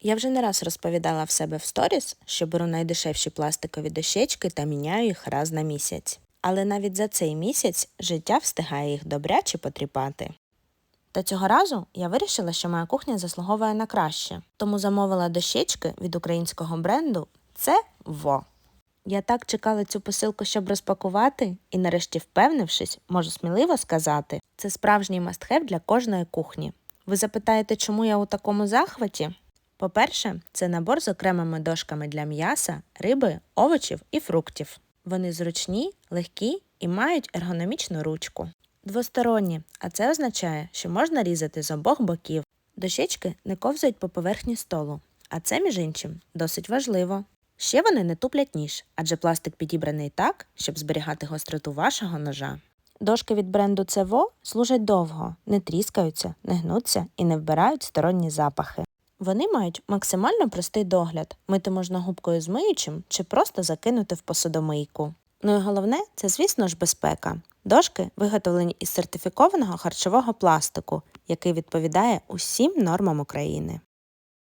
Я вже не раз розповідала в себе в сторіс, що беру найдешевші пластикові дощечки та міняю їх раз на місяць. Але навіть за цей місяць життя встигає їх добряче потріпати. Та цього разу я вирішила, що моя кухня заслуговує на краще, тому замовила дощечки від українського бренду це ВО. Я так чекала цю посилку, щоб розпакувати, і нарешті впевнившись, можу сміливо сказати, це справжній мастхев для кожної кухні. Ви запитаєте, чому я у такому захваті? По-перше, це набор з окремими дошками для м'яса, риби, овочів і фруктів. Вони зручні, легкі і мають ергономічну ручку. Двосторонні, а це означає, що можна різати з обох боків. Дощечки не ковзають по поверхні столу, а це, між іншим, досить важливо. Ще вони не туплять ніж, адже пластик підібраний так, щоб зберігати гостроту вашого ножа. Дошки від бренду Цево служать довго, не тріскаються, не гнуться і не вбирають сторонні запахи. Вони мають максимально простий догляд, мити можна губкою з миючим чи просто закинути в посудомийку. Ну і головне, це, звісно ж, безпека. Дошки виготовлені із сертифікованого харчового пластику, який відповідає усім нормам України.